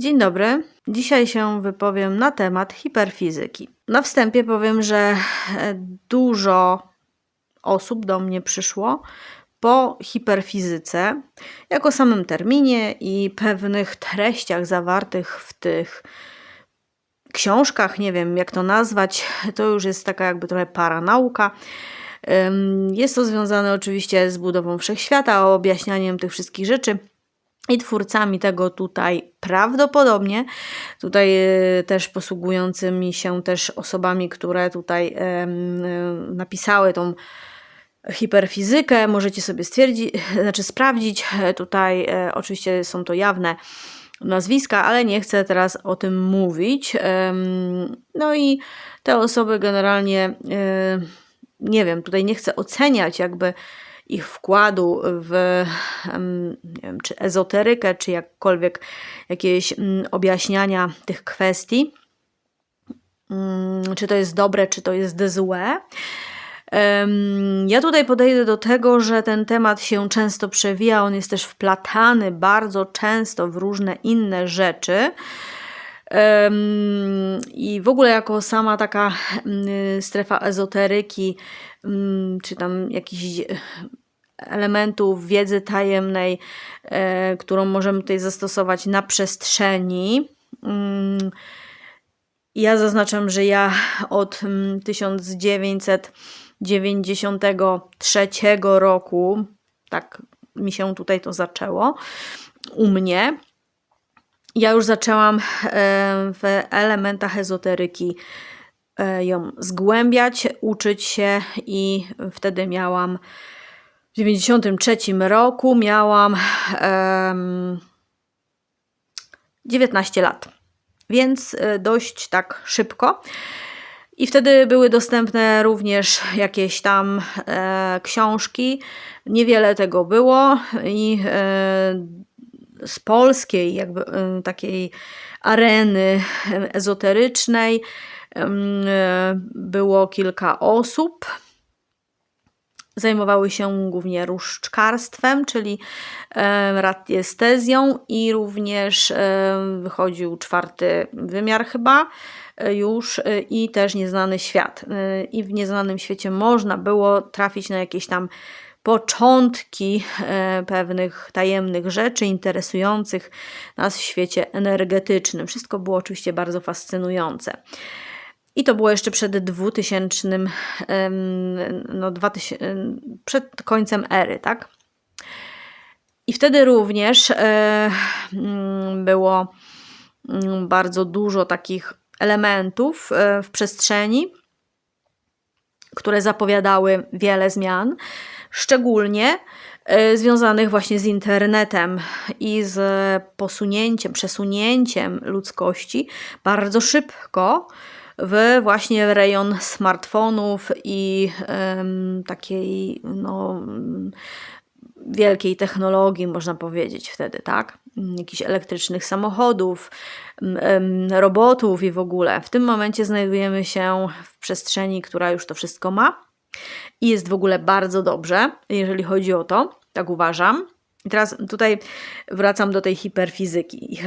Dzień dobry. Dzisiaj się wypowiem na temat hiperfizyki. Na wstępie powiem, że e, dużo osób do mnie przyszło po hiperfizyce, jako samym terminie i pewnych treściach zawartych w tych książkach, nie wiem jak to nazwać, to już jest taka jakby trochę paranauka. Jest to związane oczywiście z budową wszechświata, objaśnianiem tych wszystkich rzeczy. I twórcami tego tutaj prawdopodobnie, tutaj e, też posługującymi się też osobami, które tutaj e, napisały tą hiperfizykę, możecie sobie stwierdzić, znaczy sprawdzić. E, Tutaj oczywiście są to jawne nazwiska, ale nie chcę teraz o tym mówić. No i te osoby generalnie, nie wiem, tutaj nie chcę oceniać jakby ich wkładu w wiem, czy ezoterykę, czy jakkolwiek jakieś mm, objaśniania tych kwestii. Mm, Czy to jest dobre, czy to jest złe. Ja tutaj podejdę do tego, że ten temat się często przewija, on jest też wplatany bardzo często w różne inne rzeczy. I w ogóle, jako sama taka mm, strefa ezoteryki, czy tam jakichś elementów wiedzy tajemnej, e, którą możemy tutaj zastosować na przestrzeni. Mm, Ja zaznaczam, że ja od mm, 1993 roku, tak mi się tutaj to zaczęło, u mnie, ja już zaczęłam e, w elementach ezoteryki e, ją zgłębiać, uczyć się i wtedy miałam w 93 roku miałam em, 19 lat, więc e, dość tak szybko. I wtedy były dostępne również jakieś tam e, książki. Niewiele tego było i e, z polskiej jakby e, takiej areny ezoterycznej em, e, było kilka osób. Zajmowały się głównie różdżkarstwem, czyli radiestezją i również wychodził czwarty wymiar chyba e, już e, i też nieznany świat. E, I w nieznanym świecie można było trafić na jakieś tam początki pewnych tajemnych rzeczy interesujących nas w świecie energetycznym. Wszystko było oczywiście bardzo fascynujące. I to było jeszcze przed 2000, em, no 2000, em, przed końcem ery, tak? I wtedy również e, mm, było mm, bardzo dużo takich elementów e, w przestrzeni, które zapowiadały wiele zmian, szczególnie e, związanych właśnie z internetem i z posunięciem, przesunięciem ludzkości bardzo szybko w właśnie rejon smartfonów i takiej no, wielkiej technologii, można powiedzieć wtedy, tak? Jakichś elektrycznych samochodów, robotów i w ogóle. W tym momencie znajdujemy się w przestrzeni, która już to wszystko ma i jest w ogóle bardzo dobrze, jeżeli chodzi o to, tak uważam. I teraz tutaj wracam do tej hiperfizyki.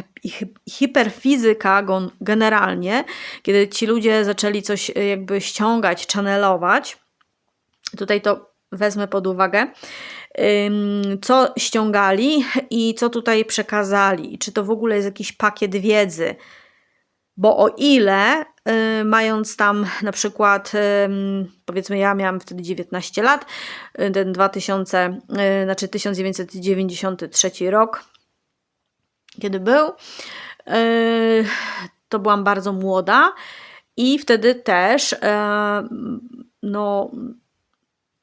Hiperfizyka generalnie, kiedy ci ludzie zaczęli coś y, jakby ściągać, channelować, tutaj to wezmę pod uwagę, co ściągali i co tutaj przekazali. Czy to w ogóle jest jakiś pakiet wiedzy? Bo o ile y, mając tam na przykład, ym, powiedzmy, ja miałam wtedy 19 lat, y, ten 2000, y, znaczy 1993 rok, kiedy był, y, to byłam bardzo młoda i wtedy też e, no,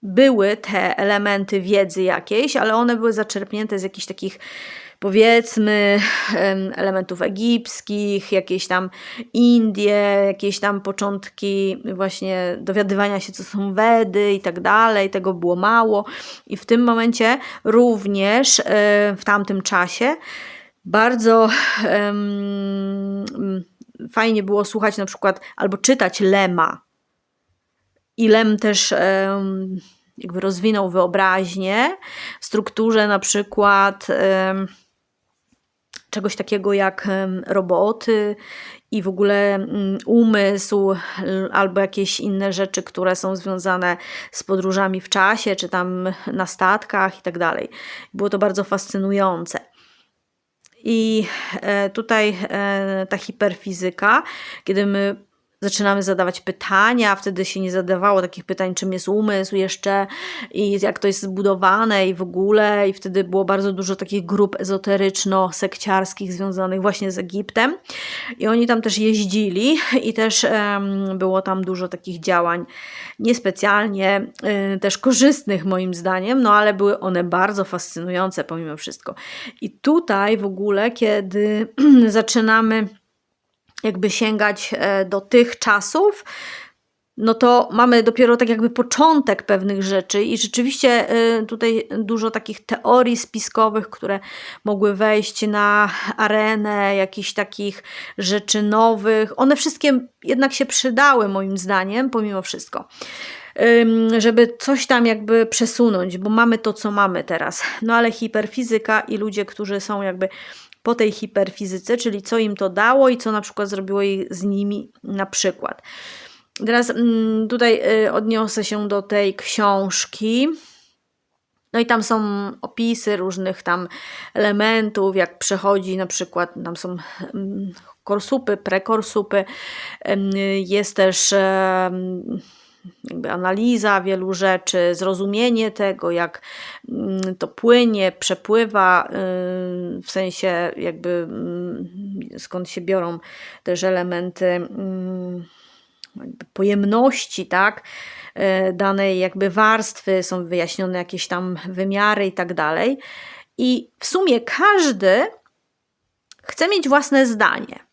były te elementy wiedzy jakiejś, ale one były zaczerpnięte z jakichś takich powiedzmy em, elementów egipskich, jakieś tam Indie, jakieś tam początki właśnie dowiadywania się, co są Wedy i tak dalej. Tego było mało. I w tym momencie również e, w tamtym czasie bardzo em, fajnie było słuchać na przykład albo czytać Lema. I Lem też jakby rozwinął wyobraźnię w strukturze na przykład czegoś takiego jak roboty i w ogóle mm, umysł albo jakieś inne rzeczy, które są związane z podróżami w czasie, czy tam na statkach i tak dalej. Było to bardzo fascynujące. I e, tutaj e, ta hiperfizyka, kiedy my zaczynamy zadawać pytania, wtedy się nie zadawało takich pytań, czym jest umysł jeszcze i jak to jest zbudowane i w ogóle i wtedy było bardzo dużo takich grup ezoteryczno-sekciarskich związanych właśnie z Egiptem i oni tam też jeździli i też um, było tam dużo takich działań niespecjalnie y, też korzystnych moim zdaniem, no ale były one bardzo fascynujące pomimo wszystko. I tutaj w ogóle, kiedy zaczynamy jakby sięgać e, do tych czasów, no to mamy dopiero tak jakby początek pewnych rzeczy i rzeczywiście e, tutaj dużo takich teorii spiskowych, które mogły wejść na arenę jakichś takich rzeczy nowych. One wszystkie jednak się przydały moim zdaniem, pomimo wszystko żeby coś tam jakby przesunąć, bo mamy to, co mamy teraz. No ale hiperfizyka i ludzie, którzy są jakby po tej hiperfizyce, czyli co im to dało i co na przykład zrobiło z nimi na przykład. Teraz mm, tutaj y, odniosę się do tej książki. No i tam są opisy różnych tam elementów, jak przechodzi na przykład, tam są mm, korsupy, prekorsupy, jest też jakby analiza wielu rzeczy, zrozumienie tego, jak mm, to płynie, przepływa, y, w sensie jakby mm, skąd się biorą też elementy mm, pojemności, tak, y, danej jakby warstwy, są wyjaśnione jakieś tam wymiary i tak dalej. I w sumie każdy chce mieć własne zdanie.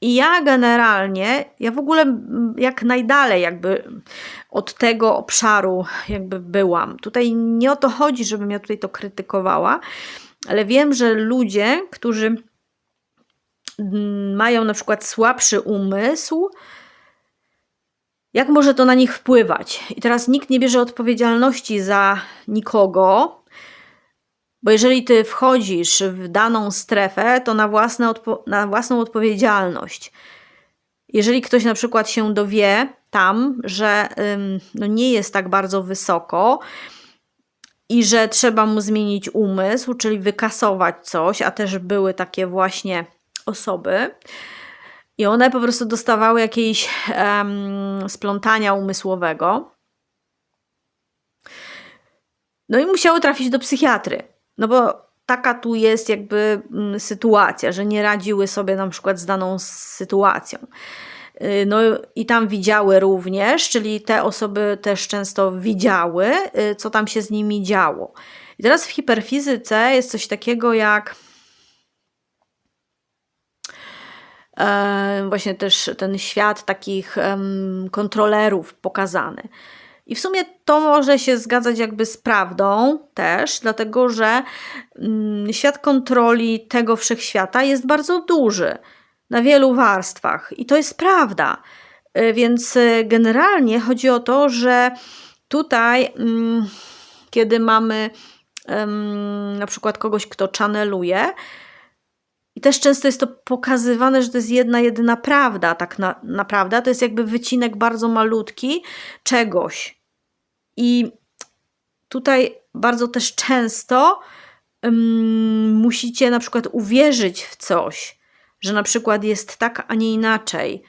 I ja generalnie, ja w ogóle jak najdalej jakby od tego obszaru jakby byłam. Tutaj nie o to chodzi, żebym ja tutaj to krytykowała, ale wiem, że ludzie, którzy mają na przykład słabszy umysł, jak może to na nich wpływać? I teraz nikt nie bierze odpowiedzialności za nikogo, bo jeżeli ty wchodzisz w daną strefę, to na, własne na własną odpowiedzialność. Jeżeli ktoś na przykład się dowie tam, że ym, no nie jest tak bardzo wysoko i że trzeba mu zmienić umysł, czyli wykasować coś, a też były takie właśnie osoby, i one po prostu dostawały jakieś um, splątania umysłowego. No i musiały trafić do psychiatry. No bo taka tu jest jakby mm, sytuacja, że nie radziły sobie na przykład z daną sytuacją. Y, no i tam widziały również, czyli te osoby też często widziały, y, co tam się z nimi działo. I teraz w hiperfizyce jest coś takiego jak właśnie też ten świat takich kontrolerów pokazany. I w sumie to może się zgadzać jakby z prawdą też, dlatego że mm, świat kontroli tego wszechświata jest bardzo duży na wielu warstwach i to jest prawda. Y, więc y, generalnie chodzi o to, że tutaj, mm, kiedy mamy na przykład kogoś, kto channeluje, i też często jest to pokazywane, że to jest jedna, jedyna prawda, tak na, naprawdę. To jest jakby wycinek bardzo malutki czegoś. I tutaj bardzo też często um, musicie na przykład uwierzyć w coś, że na przykład jest tak, a nie inaczej,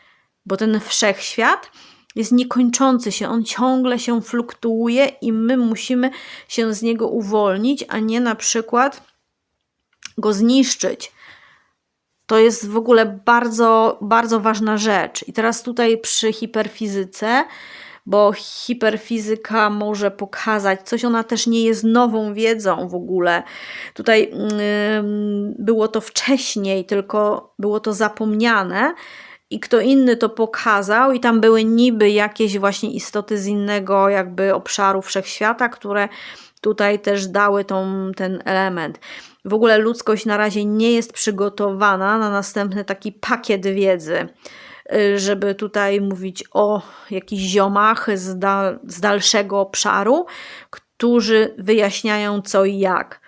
bo ten wszechświat jest niekończący się, on ciągle się fluktuuje i my musimy się z niego uwolnić, a nie na przykład go zniszczyć. To jest w ogóle bardzo, bardzo ważna rzecz. I teraz tutaj przy hiperfizyce bo hiperfizyka może pokazać coś, ona też nie jest nową wiedzą w ogóle. Tutaj yy, było to wcześniej, tylko było to zapomniane i kto inny to pokazał, i tam były niby jakieś właśnie istoty z innego jakby obszaru wszechświata, które tutaj też dały tą, ten element. W ogóle ludzkość na razie nie jest przygotowana na następny taki pakiet wiedzy. Y, żeby tutaj mówić o jakichś ziomach z, dal, z dalszego obszaru, którzy wyjaśniają co i jak.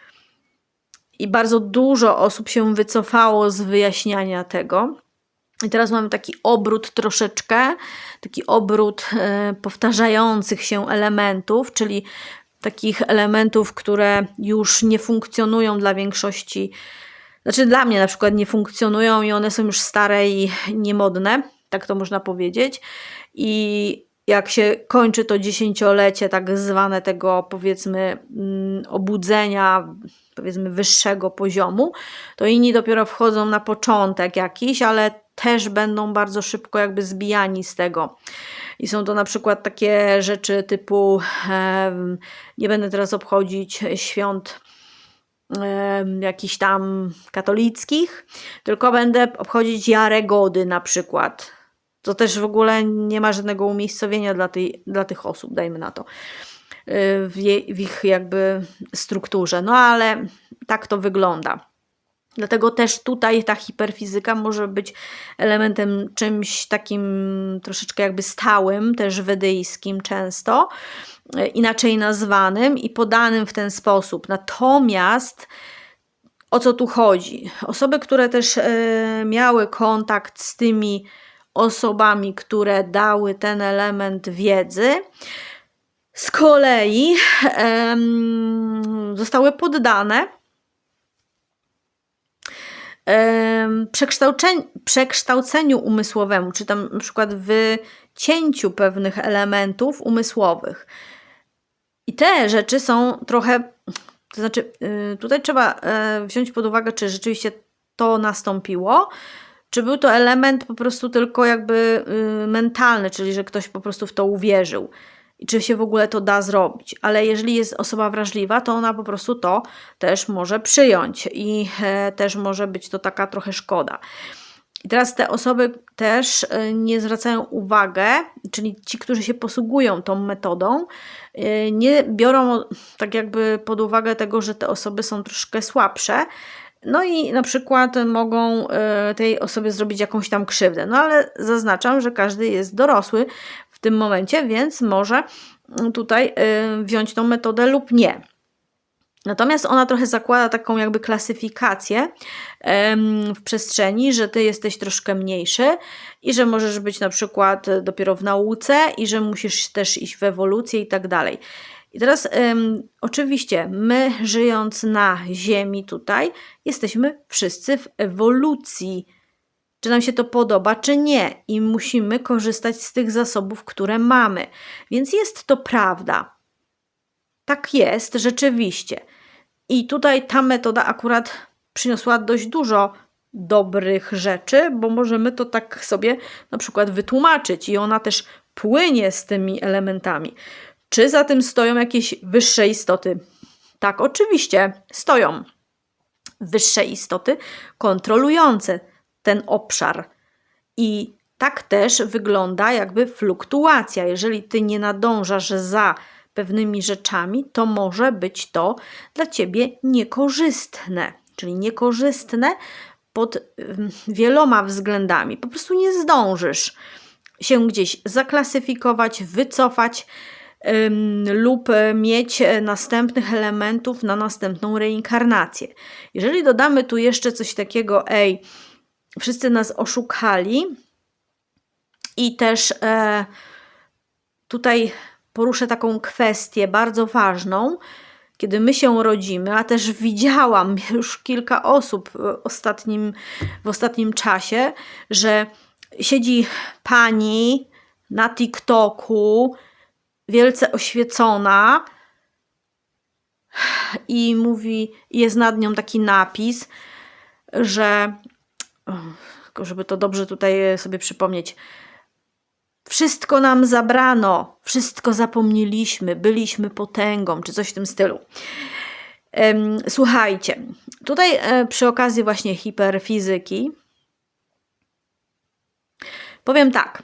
I bardzo dużo osób się wycofało z wyjaśniania tego. I teraz mamy taki obrót troszeczkę, taki obrót e, powtarzających się elementów, czyli takich elementów, które już nie funkcjonują dla większości, znaczy dla mnie na przykład nie funkcjonują i one są już stare i niemodne, tak to można powiedzieć. I jak się kończy to dziesięciolecie, tak zwane tego powiedzmy mm, obudzenia, powiedzmy wyższego poziomu, to inni dopiero wchodzą na początek jakiś, ale też będą bardzo szybko jakby zbijani z tego. I są to na przykład takie rzeczy typu nie będę teraz obchodzić świąt jakichś tam katolickich, tylko będę obchodzić Jaregody na przykład. To też w ogóle nie ma żadnego umiejscowienia dla, tej, dla tych osób, dajmy na to, w, je, w ich jakby strukturze. No ale tak to wygląda. Dlatego też tutaj ta hiperfizyka może być elementem czymś takim troszeczkę jakby stałym, też wedyjskim często, e, inaczej nazwanym i podanym w ten sposób. Natomiast o co tu chodzi? Osoby, które też e, miały kontakt z tymi osobami, które dały ten element wiedzy, z kolei zostały poddane przekształceniu umysłowemu, czy tam na przykład wycięciu pewnych elementów umysłowych. I te rzeczy są trochę, to znaczy, y, tutaj trzeba e, wziąć pod uwagę, czy rzeczywiście to nastąpiło, czy był to element po prostu tylko jakby y, mentalny, czyli że ktoś po prostu w to uwierzył i czy się w ogóle to da zrobić. Ale jeżeli jest osoba wrażliwa, to ona po prostu to też może przyjąć i e, też może być to taka trochę szkoda. I teraz te osoby też e, nie zwracają uwagę, czyli ci, którzy się posługują tą metodą, e, nie biorą tak jakby pod uwagę tego, że te osoby są troszkę słabsze. No i na przykład mogą tej osobie zrobić jakąś tam krzywdę. No ale zaznaczam, że każdy jest dorosły, tym momencie, więc może tutaj y, wziąć tą metodę lub nie. Natomiast ona trochę zakłada taką jakby klasyfikację w przestrzeni, że ty jesteś troszkę mniejszy i że możesz być na przykład dopiero w nauce i że musisz też iść w ewolucję i tak dalej. I teraz oczywiście my żyjąc na Ziemi tutaj jesteśmy wszyscy w ewolucji czy nam się to podoba, czy nie, i musimy korzystać z tych zasobów, które mamy. Więc jest to prawda. Tak jest, rzeczywiście. I tutaj ta metoda akurat przyniosła dość dużo dobrych rzeczy, bo możemy to tak sobie na przykład wytłumaczyć i ona też płynie z tymi elementami. Czy za tym stoją jakieś wyższe istoty? Tak, oczywiście stoją wyższe istoty kontrolujące ten obszar. I tak też wygląda jakby fluktuacja. Jeżeli ty nie nadążasz za pewnymi rzeczami, to może być to dla ciebie niekorzystne. Czyli niekorzystne pod wieloma względami. Po prostu nie zdążysz się gdzieś zaklasyfikować, wycofać lub mieć następnych elementów na następną reinkarnację. Jeżeli dodamy tu jeszcze coś takiego, ej, wszyscy nas oszukali. I też e, tutaj poruszę taką kwestię bardzo ważną. Kiedy my się rodzimy, a też widziałam już kilka osób w ostatnim, w ostatnim czasie, że siedzi pani na TikToku, wielce oświecona, i mówi, jest nad nią taki napis, że tylko żeby to dobrze tutaj e, sobie przypomnieć. Wszystko nam zabrano, wszystko zapomnieliśmy, byliśmy potęgą, czy coś w tym stylu. Słuchajcie, tutaj e, przy okazji właśnie hiperfizyki powiem tak.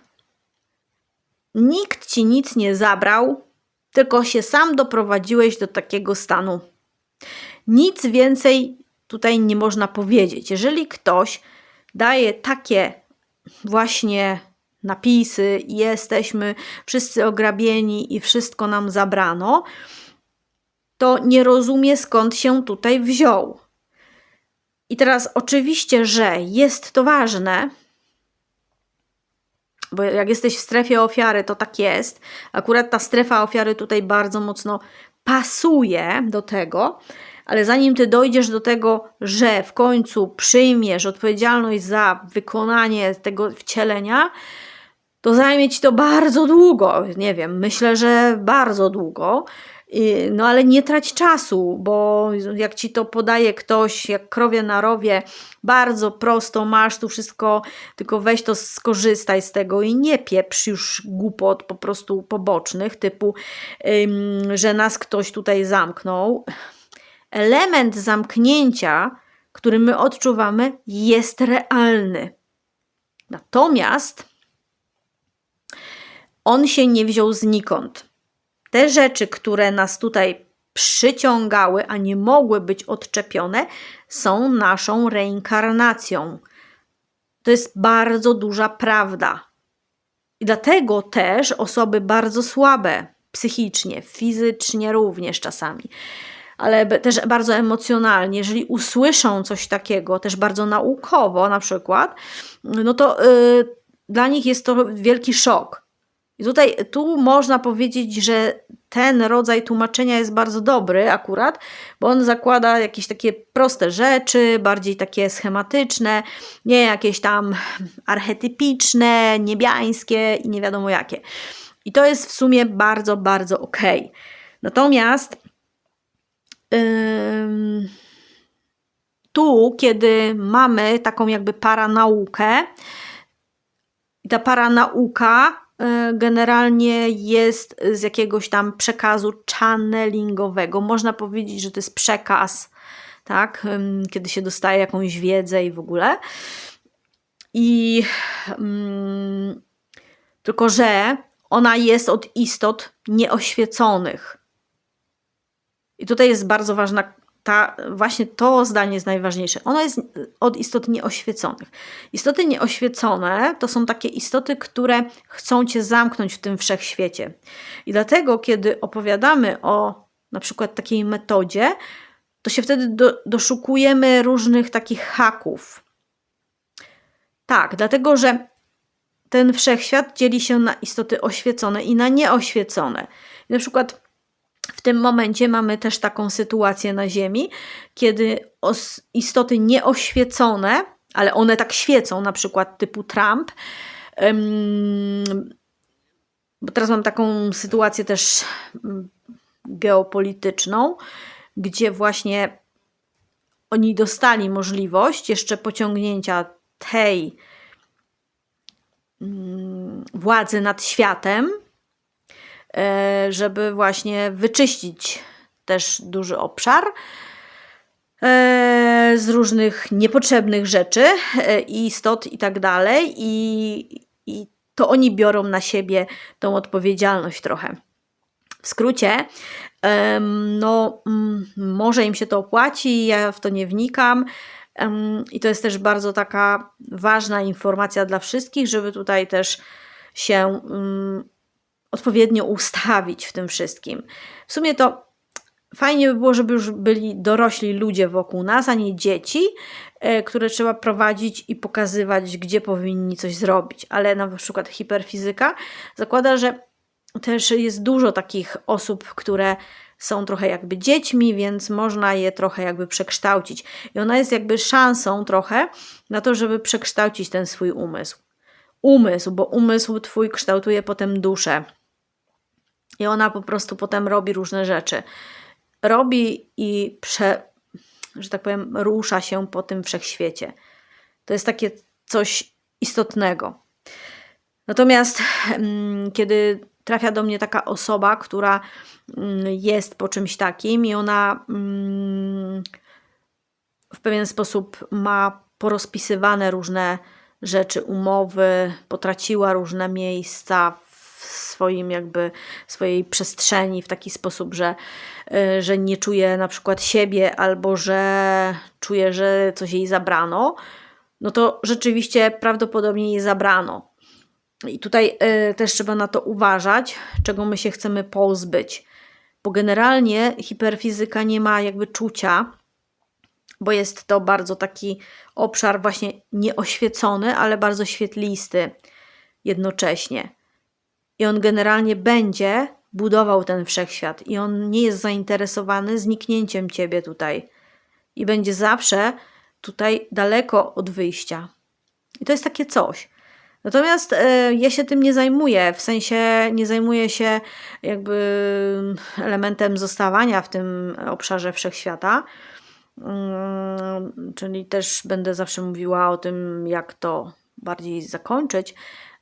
Nikt ci nic nie zabrał, tylko się sam doprowadziłeś do takiego stanu. Nic więcej tutaj nie można powiedzieć. Jeżeli ktoś daje takie właśnie napisy, jesteśmy wszyscy ograbieni i wszystko nam zabrano, to nie rozumie skąd się tutaj wziął. I teraz oczywiście, że jest to ważne, bo jak jesteś w strefie ofiary, to tak jest. Akurat ta strefa ofiary tutaj bardzo mocno pasuje do tego, ale zanim ty dojdziesz do tego, że w końcu przyjmiesz odpowiedzialność za wykonanie tego wcielenia, to zajmie ci to bardzo długo. Nie wiem, myślę, że bardzo długo. No ale nie trać czasu, bo jak ci to podaje ktoś, jak krowie na rowie, bardzo prosto, masz tu wszystko, tylko weź to, skorzystaj z tego i nie pieprz już głupot po prostu pobocznych, typu, że nas ktoś tutaj zamknął. Element zamknięcia, który my odczuwamy, jest realny. Natomiast on się nie wziął znikąd te rzeczy, które nas tutaj przyciągały, a nie mogły być odczepione, są naszą reinkarnacją. To jest bardzo duża prawda. I dlatego też osoby bardzo słabe psychicznie, fizycznie również czasami, ale też bardzo emocjonalnie, jeżeli usłyszą coś takiego, też bardzo naukowo na przykład, no to yy, dla nich jest to wielki szok. I tutaj tu można powiedzieć, że ten rodzaj tłumaczenia jest bardzo dobry akurat, bo on zakłada jakieś takie proste rzeczy, bardziej takie schematyczne, nie jakieś tam archetypiczne, niebiańskie i nie wiadomo jakie. I to jest w sumie bardzo, bardzo ok. Natomiast tu, kiedy mamy taką jakby paranaukę, ta paranauka E, generalnie jest z jakiegoś tam przekazu channelingowego. Można powiedzieć, że to jest przekaz, tak, kiedy się dostaje jakąś wiedzę i w ogóle. I um, tylko, że ona jest od istot nieoświeconych. I tutaj jest bardzo ważna ta, właśnie to zdanie jest najważniejsze. Ono jest od istot nieoświeconych. Istoty nieoświecone to są takie istoty, które chcą cię zamknąć w tym wszechświecie. I dlatego, kiedy opowiadamy o na przykład takiej metodzie, to się wtedy do, doszukujemy różnych takich haków. Tak, dlatego że ten wszechświat dzieli się na istoty oświecone i na nieoświecone. I na przykład w tym momencie mamy też taką sytuację na Ziemi, kiedy istoty nieoświecone, ale one tak świecą, na przykład typu Trump, bo teraz mam taką sytuację też mm, geopolityczną, gdzie właśnie oni dostali możliwość jeszcze pociągnięcia tej mm, władzy nad światem, żeby właśnie wyczyścić też duży obszar e, z różnych niepotrzebnych rzeczy, e, istot i tak dalej. I to oni biorą na siebie tą odpowiedzialność trochę. W skrócie, no, może im się to opłaci, ja w to nie wnikam. I to jest też bardzo taka ważna informacja dla wszystkich, żeby tutaj też się mm, odpowiednio ustawić w tym wszystkim. W sumie to fajnie by było, żeby już byli dorośli ludzie wokół nas, a nie dzieci, e, które trzeba prowadzić i pokazywać, gdzie powinni coś zrobić. Ale na przykład hiperfizyka zakłada, że też jest dużo takich osób, które są trochę jakby dziećmi, więc można je trochę jakby przekształcić. I ona jest jakby szansą trochę na to, żeby przekształcić ten swój umysł. Umysł, bo umysł twój kształtuje potem duszę. I ona po prostu potem robi różne rzeczy. Robi i prze, że tak powiem, rusza się po tym wszechświecie. To jest takie coś istotnego. Natomiast mm, kiedy trafia do mnie taka osoba, która mm, jest po czymś takim i ona mm, w pewien sposób ma porozpisywane różne rzeczy, umowy, potraciła różne miejsca swoim jakby swojej przestrzeni w taki sposób, że, y, że nie czuje na przykład siebie albo że czuje, że coś jej zabrano, no to rzeczywiście prawdopodobnie jej zabrano. I tutaj y, też trzeba na to uważać, czego my się chcemy pozbyć, bo generalnie hiperfizyka nie ma jakby czucia, bo jest to bardzo taki obszar właśnie nieoświecony, ale bardzo świetlisty jednocześnie. I on generalnie będzie budował ten wszechświat i on nie jest zainteresowany zniknięciem ciebie tutaj i będzie zawsze tutaj daleko od wyjścia. I to jest takie coś. Natomiast e, ja się tym nie zajmuję, w sensie nie zajmuję się jakby elementem zostawania w tym obszarze wszechświata. Mm, czyli też będę zawsze mówiła o tym, jak to bardziej zakończyć.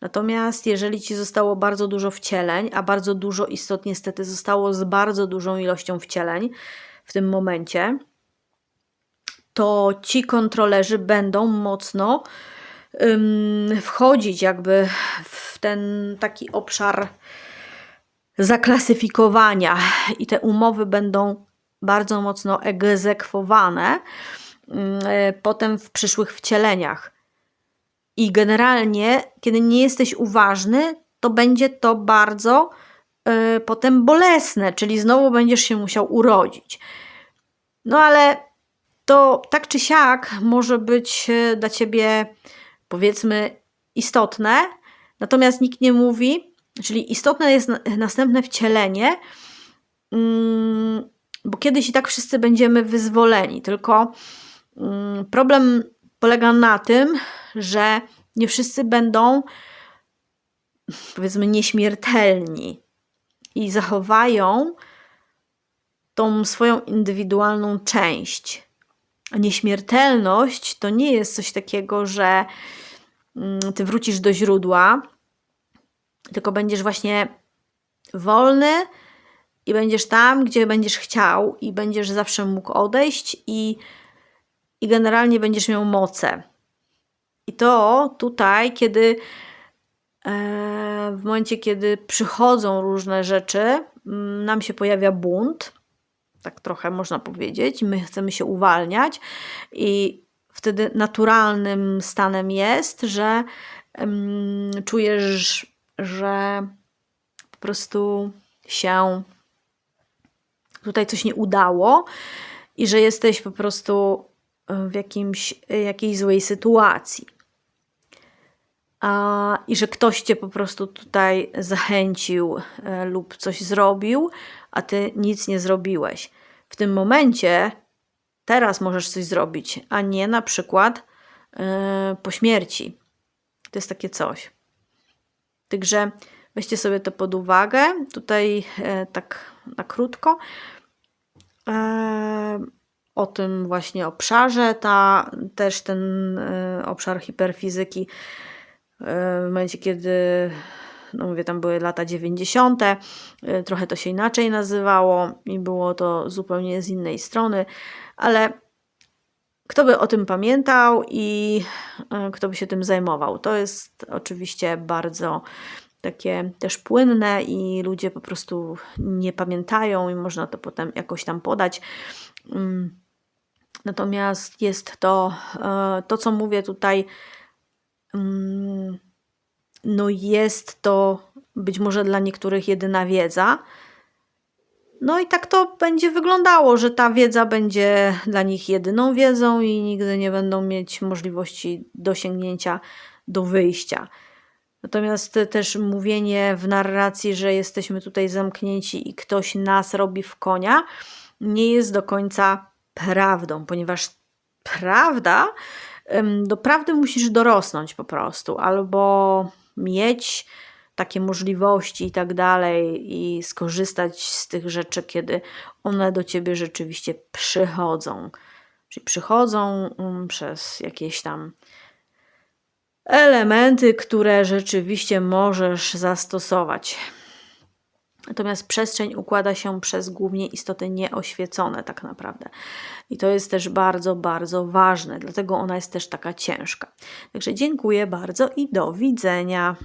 Natomiast jeżeli ci zostało bardzo dużo wcieleń, a bardzo dużo istot niestety zostało z bardzo dużą ilością wcieleń w tym momencie, to ci kontrolerzy będą mocno ym, wchodzić jakby w ten taki obszar zaklasyfikowania i te umowy będą bardzo mocno egzekwowane potem w przyszłych wcieleniach. I generalnie, kiedy nie jesteś uważny, to będzie to bardzo y, potem bolesne, czyli znowu będziesz się musiał urodzić. No ale to tak czy siak może być e, dla ciebie, powiedzmy, istotne, natomiast nikt nie mówi, czyli istotne jest następne wcielenie, mm, bo kiedyś i tak wszyscy będziemy wyzwoleni, tylko mm, problem polega na tym, że nie wszyscy będą, powiedzmy, nieśmiertelni i zachowają tą swoją indywidualną część. A nieśmiertelność to nie jest coś takiego, że mm, ty wrócisz do źródła, tylko będziesz właśnie wolny i będziesz tam, gdzie będziesz chciał, i będziesz zawsze mógł odejść, i, i generalnie będziesz miał moce. I to tutaj, kiedy e, w momencie, kiedy przychodzą różne rzeczy, mm, nam się pojawia bunt, tak trochę można powiedzieć, my chcemy się uwalniać i wtedy naturalnym stanem jest, że um, czujesz, że po prostu się tutaj coś nie udało i że jesteś po prostu w jakimś, jakiejś złej sytuacji a, i że ktoś cię po prostu tutaj zachęcił e, lub coś zrobił, a ty nic nie zrobiłeś. W tym momencie teraz możesz coś zrobić, a nie na przykład e, po śmierci. To jest takie coś. Także weźcie sobie to pod uwagę. Tutaj e, tak na krótko. O tym właśnie obszarze, ta, też ten obszar hiperfizyki w momencie, kiedy no mówię, tam były lata 90., y, trochę to się inaczej nazywało i było to zupełnie z innej strony, ale kto by o tym pamiętał i kto by się tym zajmował? To jest oczywiście bardzo takie też płynne i ludzie po prostu nie pamiętają i można to potem jakoś tam podać. Natomiast jest to, y, to co mówię tutaj, Mm, no jest to być może dla niektórych jedyna wiedza. No i tak to będzie wyglądało, że ta wiedza będzie dla nich jedyną wiedzą i nigdy nie będą mieć możliwości dosięgnięcia do wyjścia. Natomiast też mówienie w narracji, że jesteśmy tutaj zamknięci i ktoś nas robi w konia, nie jest do końca prawdą, ponieważ prawda do prawdy musisz dorosnąć po prostu, albo mieć takie możliwości i tak dalej, i skorzystać z tych rzeczy, kiedy one do ciebie rzeczywiście przychodzą. Czyli przychodzą um, przez jakieś tam elementy, które rzeczywiście możesz zastosować. Natomiast przestrzeń układa się przez głównie istoty nieoświecone, tak naprawdę. I to jest też bardzo, bardzo ważne, dlatego ona jest też taka ciężka. Także dziękuję bardzo i do widzenia.